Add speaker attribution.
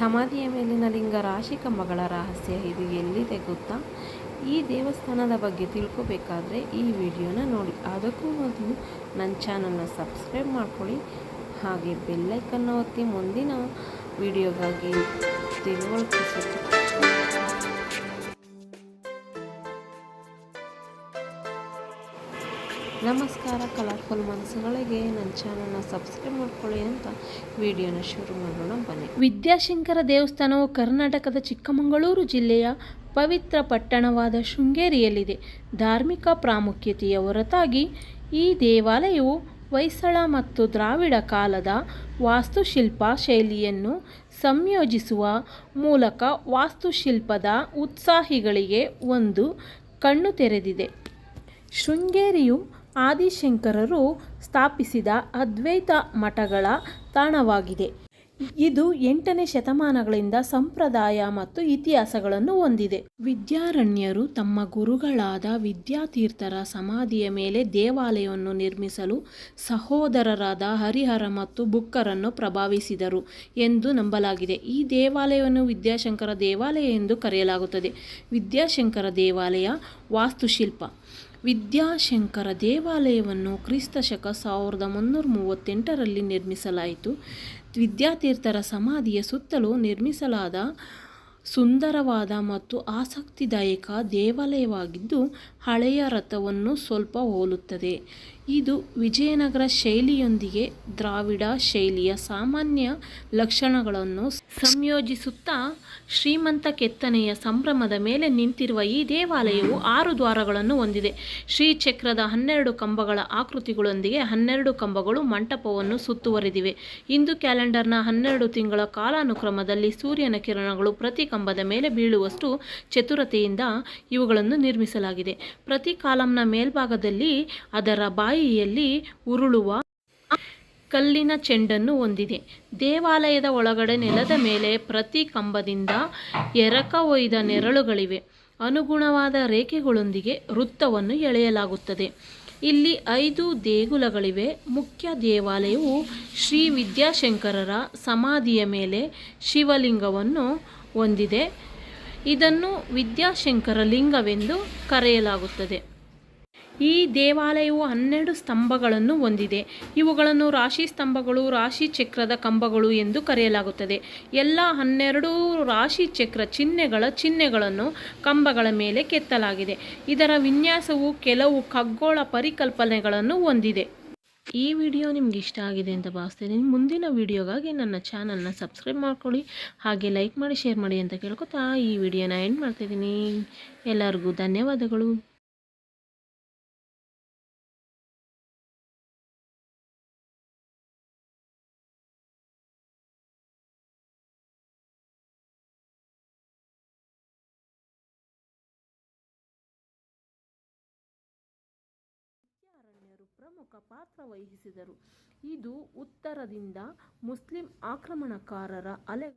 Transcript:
Speaker 1: ಸಮಾಧಿಯ ಮೇಲಿನ ಲಿಂಗ ರಾಶಿ ಕಂಬಗಳ ರಹಸ್ಯ ಇದು ಎಲ್ಲಿದೆ ಗೊತ್ತಾ? ಈ ದೇವಸ್ಥಾನದ ಬಗ್ಗೆ ತಿಳ್ಕೊಬೇಕಾದ್ರೆ ಈ ವಿಡಿಯೋನ ನೋಡಿ. ಅದಕ್ಕೂ ಮೊದಲು ನನ್ನ ಚಾನಲ್ನ ಸಬ್ಸ್ಕ್ರೈಬ್ ಮಾಡ್ಕೊಳ್ಳಿ. ಹಾಗೆ ಬೆಲ್ಲೈಕನ್ನು ಒತ್ತಿ ಮುಂದಿನ ವಿಡಿಯೋಗಾಗಿ ತಿಳುವಳಿಕೆ ನಮಸ್ಕಾರ ಕಲರ್ಫುಲ್ ಮನಸ್ಸುಗಳಿಗೆ, ನನ್ನ ಚಾನಲ್ನ ಸಬ್ಸ್ಕ್ರೈಬ್ ಮಾಡ್ಕೊಳ್ಳಿ ಅಂತ ವಿಡಿಯೋನ ಶುರು ಮಾಡೋಣ, ಬನ್ನಿ. ವಿದ್ಯಾಶಂಕರ ದೇವಸ್ಥಾನವು ಕರ್ನಾಟಕದ ಚಿಕ್ಕಮಗಳೂರು ಜಿಲ್ಲೆಯ ಪವಿತ್ರ ಪಟ್ಟಣವಾದ ಶೃಂಗೇರಿಯಲ್ಲಿದೆ. ಧಾರ್ಮಿಕ ಪ್ರಾಮುಖ್ಯತೆಯ ಹೊರತಾಗಿ ಈ ದೇವಾಲಯವು ಹೊಯ್ಸಳ ಮತ್ತು ದ್ರಾವಿಡ ಕಾಲದ ವಾಸ್ತುಶಿಲ್ಪ ಶೈಲಿಯನ್ನು ಸಂಯೋಜಿಸುವ ಮೂಲಕ ವಾಸ್ತುಶಿಲ್ಪದ ಉತ್ಸಾಹಿಗಳಿಗೆ ಒಂದು ಕಣ್ಣು ತೆರೆದಿದೆ. ಶೃಂಗೇರಿಯು ಆದಿಶಂಕರರು ಸ್ಥಾಪಿಸಿದ ಅದ್ವೈತ ಮಠಗಳ ತಾಣವಾಗಿದೆ. ಇದು ಎಂಟನೇ ಶತಮಾನಗಳಿಂದ ಸಂಪ್ರದಾಯ ಮತ್ತು ಇತಿಹಾಸಗಳನ್ನು ಹೊಂದಿದೆ. ವಿದ್ಯಾರಣ್ಯರು ತಮ್ಮ ಗುರುಗಳಾದ ವಿದ್ಯಾತೀರ್ಥರ ಸಮಾಧಿಯ ಮೇಲೆ ದೇವಾಲಯವನ್ನು ನಿರ್ಮಿಸಲು ಸಹೋದರರಾದ ಹರಿಹರ ಮತ್ತು ಬುಕ್ಕರನ್ನು ಪ್ರಭಾವಿಸಿದರು ಎಂದು ನಂಬಲಾಗಿದೆ. ಈ ದೇವಾಲಯವನ್ನು ವಿದ್ಯಾಶಂಕರ ದೇವಾಲಯ ಎಂದು ಕರೆಯಲಾಗುತ್ತದೆ. ವಿದ್ಯಾಶಂಕರ ದೇವಾಲಯ ವಾಸ್ತುಶಿಲ್ಪ. ವಿದ್ಯಾಶಂಕರ ದೇವಾಲಯವನ್ನು ಕ್ರಿಸ್ತ ಶಕ ಸಾವಿರದ ಮುನ್ನೂರ ಮೂವತ್ತೆಂಟರಲ್ಲಿ ನಿರ್ಮಿಸಲಾಯಿತು. ವಿದ್ಯಾತೀರ್ಥರ ಸಮಾಧಿಯ ಸುತ್ತಲೂ ನಿರ್ಮಿಸಲಾದ ಸುಂದರವಾದ ಮತ್ತು ಆಸಕ್ತಿದಾಯಕ ದೇವಾಲಯವಾಗಿದ್ದು ಹಳೆಯ ರಥವನ್ನು ಸ್ವಲ್ಪ ಹೋಲುತ್ತದೆ. ಇದು ವಿಜಯನಗರ ಶೈಲಿಯೊಂದಿಗೆ ದ್ರಾವಿಡ ಶೈಲಿಯ ಸಾಮಾನ್ಯ ಲಕ್ಷಣಗಳನ್ನು ಸಂಯೋಜಿಸುತ್ತಾ ಶ್ರೀಮಂತ ಕೆತ್ತನೆಯ ಸಂಭ್ರಮದ ಮೇಲೆ ನಿಂತಿರುವ ಈ ದೇವಾಲಯವು ಆರು ದ್ವಾರಗಳನ್ನು ಹೊಂದಿದೆ. ಶ್ರೀಚಕ್ರದ ಹನ್ನೆರಡು ಕಂಬಗಳ ಆಕೃತಿಗಳೊಂದಿಗೆ ಹನ್ನೆರಡು ಕಂಬಗಳು ಮಂಟಪವನ್ನು ಸುತ್ತುವರಿದಿವೆ. ಹಿಂದೂ ಕ್ಯಾಲೆಂಡರ್ನ ಹನ್ನೆರಡು ತಿಂಗಳ ಕಾಲಾನುಕ್ರಮದಲ್ಲಿ ಸೂರ್ಯನ ಕಿರಣಗಳು ಪ್ರತಿ ಕಂಬದ ಮೇಲೆ ಬೀಳುವಷ್ಟು ಚತುರತೆಯಿಂದ ಇವುಗಳನ್ನು ನಿರ್ಮಿಸಲಾಗಿದೆ. ಪ್ರತಿ ಕಾಲಂನ ಮೇಲ್ಭಾಗದಲ್ಲಿ ಅದರ ಬಾಯಿಯಲ್ಲಿ ಉರುಳುವ ಕಲ್ಲಿನ ಚೆಂಡನ್ನು ಹೊಂದಿದೆ. ದೇವಾಲಯದ ಒಳಗಡೆ ನೆಲದ ಮೇಲೆ ಪ್ರತಿ ಕಂಬದಿಂದ ಎರಕ ಒಯ್ದ ನೆರಳುಗಳಿವೆ. ಅನುಗುಣವಾದ ರೇಖೆಗಳೊಂದಿಗೆ ವೃತ್ತವನ್ನು ಎಳೆಯಲಾಗುತ್ತದೆ. ಇಲ್ಲಿ ಐದು ದೇಗುಲಗಳಿವೆ. ಮುಖ್ಯ ದೇವಾಲಯವು ಶ್ರೀ ವಿದ್ಯಾಶಂಕರರ ಸಮಾಧಿಯ ಮೇಲೆ ಶಿವಲಿಂಗವನ್ನು ಹೊಂದಿದೆ. ಇದನ್ನು ವಿದ್ಯಾಶಂಕರ ಲಿಂಗವೆಂದು ಕರೆಯಲಾಗುತ್ತದೆ. ಈ ದೇವಾಲಯವು ಹನ್ನೆರಡು ಸ್ತಂಭಗಳನ್ನು ಹೊಂದಿದೆ. ಇವುಗಳನ್ನು ರಾಶಿ ಸ್ತಂಭಗಳು, ರಾಶಿ ಚಕ್ರದ ಕಂಬಗಳು ಎಂದು ಕರೆಯಲಾಗುತ್ತದೆ. ಎಲ್ಲ ಹನ್ನೆರಡು ರಾಶಿ ಚಕ್ರ ಚಿಹ್ನೆಗಳ ಚಿಹ್ನೆಗಳನ್ನು ಕಂಬಗಳ ಮೇಲೆ ಕೆತ್ತಲಾಗಿದೆ. ಇದರ ವಿನ್ಯಾಸವು ಕೆಲವು ಖಗೋಳ ಪರಿಕಲ್ಪನೆಗಳನ್ನು ಹೊಂದಿದೆ. ಈ ವಿಡಿಯೋ ನಿಮ್ಗೆ ಇಷ್ಟ ಆಗಿದೆ ಅಂತ ಭಾವಿಸ್ತೀನಿ. ಮುಂದಿನ ವಿಡಿಯೋಗಾಗಿ ನನ್ನ ಚಾನಲ್ನ ಸಬ್ಸ್ಕ್ರೈಬ್ ಮಾಡ್ಕೊಳ್ಳಿ. ಹಾಗೆ ಲೈಕ್ ಮಾಡಿ ಶೇರ್ ಮಾಡಿ ಅಂತ ಕೇಳ್ಕೊತಾ ಈ ವಿಡಿಯೋನ ಎಂಡ್ ಮಾಡ್ತಿದ್ದೀನಿ ಎಲ್ಲರಿಗೂ ಧನ್ಯವಾದಗಳು. ಪ್ರಮುಖ ಪಾತ್ರ ವಹಿಸಿದರು. ಇದು ಉತ್ತರದಿಂದ ಮುಸ್ಲಿಂ ಆಕ್ರಮಣಕಾರರ ಅಲೆ